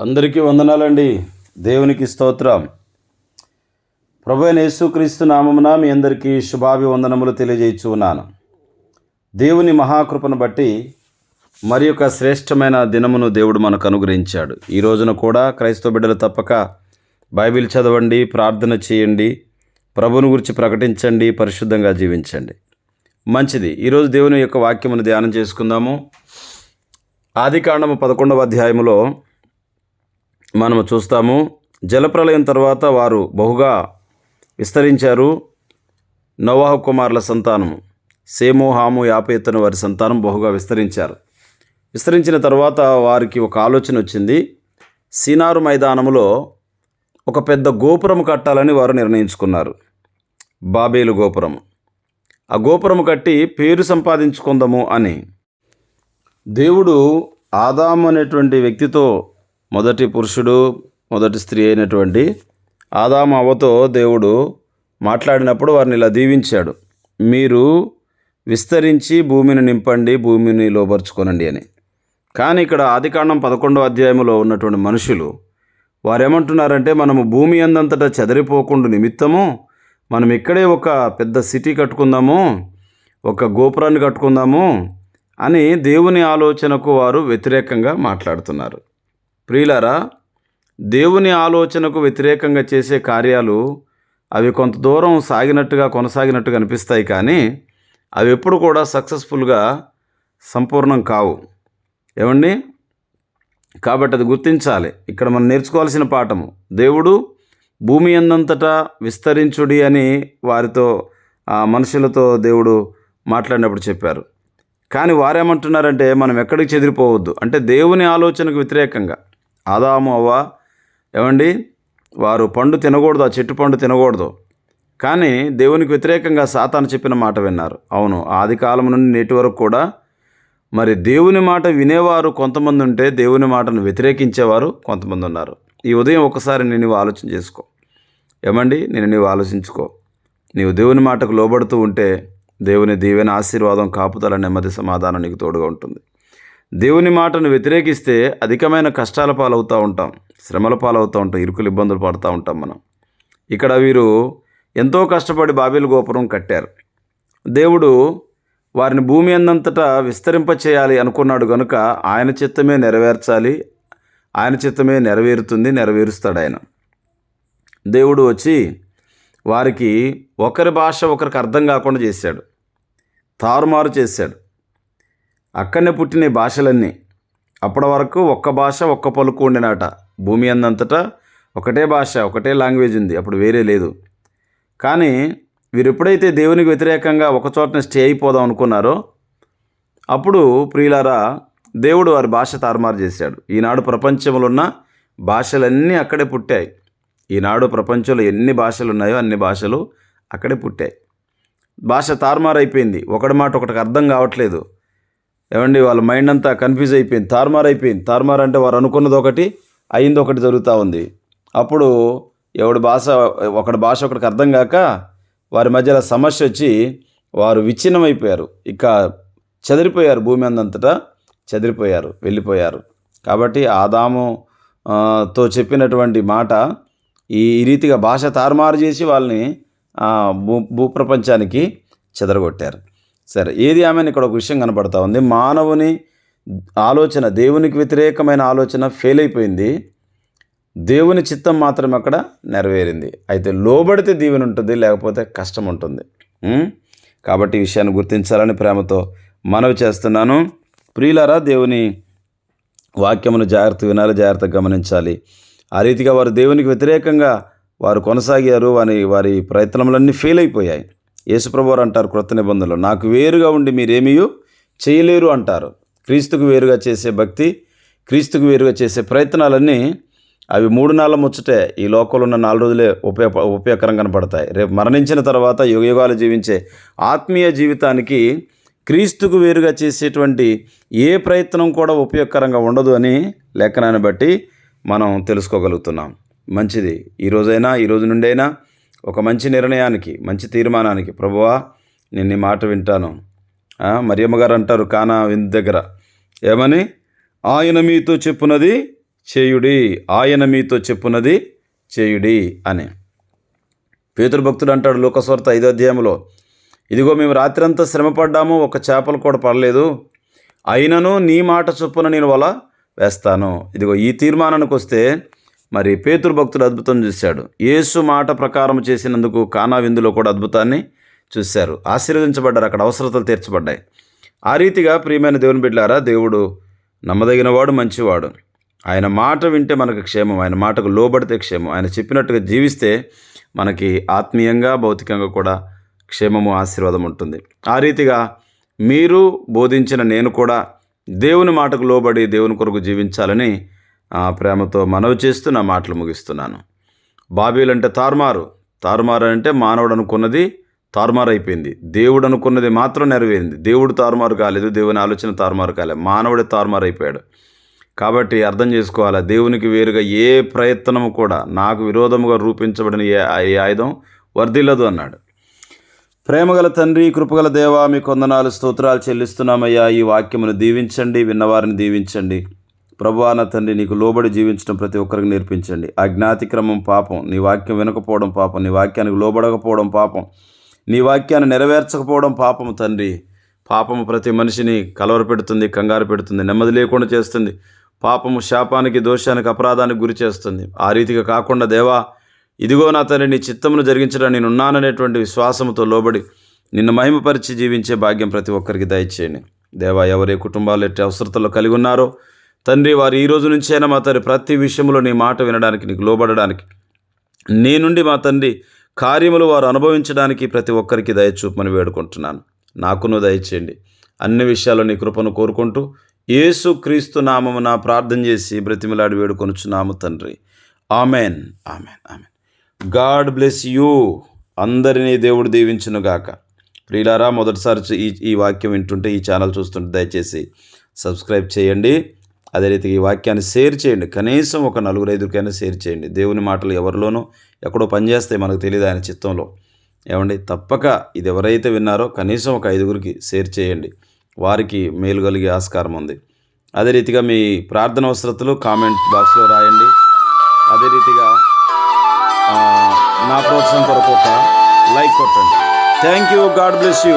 అందరికీ వందనాలండి. దేవునికి స్తోత్రం. ప్రభు యేసుక్రీస్తు నామమున మీ అందరికీ శుభాభివందనములు తెలియజేయచ్చు ఉన్నాను. దేవుని మహాకృపను బట్టి మరి యొక్క శ్రేష్టమైన దినమును దేవుడు మనకు అనుగ్రహించాడు. ఈ రోజున కూడా క్రైస్తవ బిడ్డలు తప్పక బైబిల్ చదవండి ప్రార్థన చేయండి ప్రభుని గురించి ప్రకటించండి పరిశుద్ధంగా జీవించండి. మంచిది. ఈరోజు దేవుని యొక్క వాక్యమును ధ్యానం చేసుకుందాము. ఆదికాండము పదకొండవ అధ్యాయములో మనము చూస్తాము. జలప్రలయం తర్వాత వారు బహుగా విస్తరించారు. నోవాహు కుమారుల సంతానము సేము హాము యాపేతను వారి సంతానం బహుగా విస్తరించారు. విస్తరించిన తర్వాత వారికి ఒక ఆలోచన వచ్చింది. సీనారు మైదానములో ఒక పెద్ద గోపురం కట్టాలని వారు నిర్ణయించుకున్నారు. బాబేలు గోపురం ఆ గోపురం కట్టి పేరు సంపాదించుకుందాము అని. దేవుడు ఆదాము అనేటువంటి వ్యక్తితో మొదటి పురుషుడు మొదటి స్త్రీ అయినటువంటి ఆదాము అవ్వతో దేవుడు మాట్లాడినప్పుడు వారిని ఇలా దీవించాడు. మీరు విస్తరించి భూమిని నింపండి భూమిని లోపరుచుకోనండి అని. కానీ ఇక్కడ ఆదికాండం పదకొండో అధ్యాయంలో ఉన్నటువంటి మనుషులు వారేమంటున్నారంటే మనము భూమి అందంతటా చెదరిపోకుండా నిమిత్తము మనం ఇక్కడే ఒక పెద్ద సిటీ కట్టుకుందాము ఒక గోపురాన్ని కట్టుకుందాము అని దేవుని ఆలోచనకు వారు వ్యతిరేకంగా మాట్లాడుతున్నారు. ప్రియులారా దేవుని ఆలోచనకు వ్యతిరేకంగా చేసే కార్యాలు అవి కొంత దూరం సాగినట్టుగా కొనసాగినట్టుగా అనిపిస్తాయి కానీ అవి ఎప్పుడు కూడా సక్సెస్ఫుల్గా సంపూర్ణం కావు. ఏమండి? కాబట్టి అది గుర్తించాలి. ఇక్కడ మనం నేర్చుకోవాల్సిన పాఠము దేవుడు భూమి అందంతటా విస్తరించుడి అని వారితో ఆ మనుషులతో దేవుడు మాట్లాడినప్పుడు చెప్పారు. కానీ వారేమంటున్నారంటే మనం ఎక్కడికి చెదిరిపోవద్దు. అంటే దేవుని ఆలోచనకు వ్యతిరేకంగా. ఆదాము అవ్వ ఏమండి? వారు పండు తినకూడదు ఆ చెట్టు పండు తినకూడదు. కానీ దేవునికి వ్యతిరేకంగా సాతాను చెప్పిన మాట విన్నారు. అవును ఆది కాలం నుండి నేటి వరకు కూడా మరి దేవుని మాట వినేవారు కొంతమంది ఉంటే దేవుని మాటను వ్యతిరేకించేవారు కొంతమంది ఉన్నారు. ఈ ఉదయం ఒకసారి నేను నీవు ఆలోచన చేసుకో. ఏమండి? నేను నీవు ఆలోచించుకో. నీవు దేవుని మాటకు లోబడుతూ ఉంటే దేవుని దీవెన ఆశీర్వాదం కాపుదల నెమ్మది సమాధానం నీకు తోడుగా ఉంటుంది. దేవుని మాటను వ్యతిరేకిస్తే అధికమైన కష్టాల పాలవుతూ ఉంటాం శ్రమల పాలవుతూ ఉంటాం ఇరుకులు ఇబ్బందులు పడుతూ ఉంటాం మనం. ఇక్కడ వీరు ఎంతో కష్టపడి బాబేలు గోపురం కట్టారు. దేవుడు వారిని భూమి అందంతటా విస్తరింప చేయాలి అనుకున్నాడు కనుక ఆయన చిత్తమే నెరవేర్చాలి ఆయన చిత్తమే నెరవేరుతుంది నెరవేరుస్తాడు ఆయన. దేవుడు వచ్చి వారికి ఒకరి భాష ఒకరికి అర్థం కాకుండా చేశాడు. తారుమారు చేశాడు. అక్కడనే పుట్టిన భాషలన్నీ. అప్పటి వరకు ఒక్క భాష ఒక్క పలుకు ఉండినట. భూమి అందంతటా ఒకటే భాష ఒకటే లాంగ్వేజ్ ఉంది. అప్పుడు వేరే లేదు. కానీ వీరు ఎప్పుడైతే దేవునికి వ్యతిరేకంగా ఒకచోటనే స్టే అయిపోదాం అనుకున్నారో అప్పుడు ప్రియులారా దేవుడు వారి భాష తారుమారు చేశాడు. ఈనాడు ప్రపంచంలో ఉన్న భాషలన్నీ అక్కడే పుట్టాయి. ఈనాడు ప్రపంచంలో ఎన్ని భాషలు ఉన్నాయో అన్ని భాషలు అక్కడే పుట్టాయి. భాష తారుమారైపోయింది. ఒకటి మాట ఒకటికి అర్థం కావట్లేదు. ఏమండి వాళ్ళ మైండ్ అంతా కన్ఫ్యూజ్ అయిపోయింది. తారుమారు అయిపోయింది. తారుమార్ అంటే వారు అనుకున్నది ఒకటి అయింది ఒకటి జరుగుతూ ఉంది. అప్పుడు ఎవడి భాష ఒకటి భాష ఒకటికి అర్థం కాక వారి మధ్యలో సమస్య వచ్చి వారు విచ్ఛిన్నమైపోయారు. ఇక చెదిరిపోయారు భూమి అందంతటా చెదిరిపోయారు వెళ్ళిపోయారు. కాబట్టి ఆదాముతో ఆ, చెప్పినటువంటి మాట ఈ ఈ రీతిగా భాష తారుమారు చేసి వాళ్ళని భూ భూప్రపంచానికి చెదరగొట్టారు. సరే ఏది ఆమెను ఇక్కడ ఒక విషయం కనపడతా ఉంది? మానవుని ఆలోచన దేవునికి వ్యతిరేకమైన ఆలోచన ఫెయిల్ అయిపోయింది. దేవుని చిత్తం మాత్రం అక్కడ నెరవేరింది. అయితే లోబడితే దీవెన ఉంటుంది లేకపోతే కష్టం ఉంటుంది. కాబట్టి ఈ విషయాన్ని గుర్తించాలని ప్రేమతో మనవి చేస్తున్నాను. ప్రియులారా దేవుని వాక్యమును జాగ్రత్త వినాలి జాగ్రత్తగా గమనించాలి. ఆ రీతిగా వారు దేవునికి వ్యతిరేకంగా వారు కొనసాగారు వారి వారి ప్రయత్నములన్నీ ఫెయిల్ అయిపోయాయి. యేసుప్రభువారు అంటారు క్రొత్త నిబంధనలు. నాకు వేరుగా ఉండి మీరేమీ చేయలేరు అంటారు. క్రీస్తుకు వేరుగా చేసే భక్తి క్రీస్తుకు వేరుగా చేసే ప్రయత్నాలన్నీ అవి మూడు నాళ్ళ ముచ్చటే ఈ లోకంలో ఉన్న నాలుగు రోజులే ఉపయోగ ఉపయోగకరం కనపడతాయి. రేపు మరణించిన తర్వాత యుగయుగాలు జీవించే ఆత్మీయ జీవితానికి క్రీస్తుకు వేరుగా చేసేటువంటి ఏ ప్రయత్నం కూడా ఉపయోగకరంగా ఉండదు అని లేఖనాన్ని బట్టి మనం తెలుసుకోగలుగుతున్నాం. మంచిది. ఈ రోజైనా ఈ రోజు నుండైనా ఒక మంచి నిర్ణయానికి మంచి తీర్మానానికి ప్రభువా నేను నీ మాట వింటాను. మరియమ్మ గారు అంటారు కానా విందు దగ్గర. ఏమని? ఆయన మీతో చెప్పున్నది చేయుడి ఆయన మీతో చెప్పున్నది చేయుడి అని. పేతురు అంటాడు లోకస్వార్త ఐదో అధ్యాయంలో ఇదిగో మేము రాత్రంతా శ్రమపడ్డాము ఒక చేపలు కూడా పడలేదు. అయినను నీ మాట చొప్పున నేను వల వేస్తాను. ఇదిగో ఈ తీర్మానానికి వస్తే మరి పేతురు భక్తుడు అద్భుతం చూశాడు. యేసు మాట ప్రకారం చేసినందుకు కానా విందులో కూడా అద్భుతాన్ని చూశారు. ఆశీర్వదించబడ్డారు. అక్కడ అవసరతలు తీర్చబడ్డాయి. ఆ రీతిగా ప్రియమైన దేవుని బిడ్డారా దేవుడు నమ్మదగినవాడు మంచివాడు. ఆయన మాట వింటే మనకు క్షేమం ఆయన మాటకు లోబడితే క్షేమం ఆయన చెప్పినట్టుగా జీవిస్తే మనకి ఆత్మీయంగా భౌతికంగా కూడా క్షేమము ఆశీర్వాదం ఉంటుంది. ఆ రీతిగా మీరు బోధించిన నేను కూడా దేవుని మాటకు లోబడి దేవుని కొరకు జీవించాలని ఆ, ప్రేమతో మనవి చేస్తూ నా మాటలు ముగిస్తున్నాను. బాబీలు అంటే తారుమారు. తారుమారు అంటే మానవుడు అనుకున్నది తారుమారు అయిపోయింది దేవుడు అనుకున్నది మాత్రం నెరవేరింది. దేవుడు తారుమారు కాలేదు దేవుని ఆలోచన తారుమారు కాలేదు మానవుడే తారుమారు అయిపోయాడు కాబట్టి అర్థం చేసుకోవాలి దేవునికి వేరుగా ఏ ప్రయత్నము కూడా నాకు విరోధముగా రూపించబడిన ఏ ఏ ఆయుధం వర్ధిల్లదు అన్నాడు. ప్రేమగల తండ్రి కృపగల దేవా మీ కొందనాలు స్తోత్రాలు చెల్లిస్తున్నామయ్యా. ఈ వాక్యమును దీవించండి విన్నవారిని దీవించండి. ప్రభువాన తండ్రి నీకు లోబడి జీవించడం ప్రతి ఒక్కరికి నేర్పించండి. అజ్ఞాతిక్రమం పాపం నీ వాక్యం వినకపోవడం పాపం నీ వాక్యానికి లోబడకపోవడం పాపం నీ వాక్యాన్ని నెరవేర్చకపోవడం పాపం తండ్రి. పాపము ప్రతి మనిషిని కలవరపెడుతుంది కంగారు పెడుతుంది నెమ్మది లేకుండా చేస్తుంది. పాపము శాపానికి దోషానికి అపరాధానికి గురి చేస్తుంది. ఆ రీతిగా కాకుండా దేవా ఇదిగో నా తండ్రి నీ చిత్తమును జరిగించడానికి నేను ఉన్నాననేటువంటి విశ్వాసముతో లోబడి నిన్ను మహిమపరిచి జీవించే భాగ్యం ప్రతి ఒక్కరికి దయచేయండి. దేవా ఎవరే కుటుంబాలు ఎట్టి అవసరతలో కలిగి ఉన్నారో తండ్రి వారు ఈ రోజు నుంచైనా మా తండ్రి ప్రతి విషయంలో నీ మాట వినడానికి నీకు లోబడడానికి నీ నుండి మా తండ్రి కార్యములు వారు అనుభవించడానికి ప్రతి ఒక్కరికి దయచూపమని వేడుకుంటున్నాను. నాకును దయచేయండి అన్ని విషయాల్లో నీ కృపను కోరుకుంటూ యేసు క్రీస్తు నామమున ప్రార్థన చేసి బ్రతిమిలాడి వేడుకొనుచున్నాము తండ్రి. Amen. Amen. Amen. God bless you. అందరినీ దేవుడు దీవించును గాక. ప్రియులారా మొదటిసారి ఈ ఈ వాక్యం వింటుంటే ఈ ఛానల్ చూస్తుంటే దయచేసి సబ్స్క్రైబ్ చేయండి. అదే రీతిగా ఈ వాక్యాన్ని షేర్ చేయండి. కనీసం ఒక నలుగురు ఐదుగురికైనా షేర్ చేయండి. దేవుని మాటలు ఎవరిలోనూ ఎక్కడో పనిచేస్తాయి మనకు తెలియదు ఆయన చిత్తంలో. ఏమండి? తప్పక ఇది ఎవరైతే విన్నారో కనీసం ఒక ఐదుగురికి షేర్ చేయండి. వారికి మేలు కలిగే ఆస్కారం ఉంది. అదే రీతిగా మీ ప్రార్థన అవసరతలు కామెంట్ బాక్స్లో రాయండి. అదే రీతిగా నా ప్రోత్సాహం కొరకు ఒక లైక్ కొట్టండి. Thank you God bless you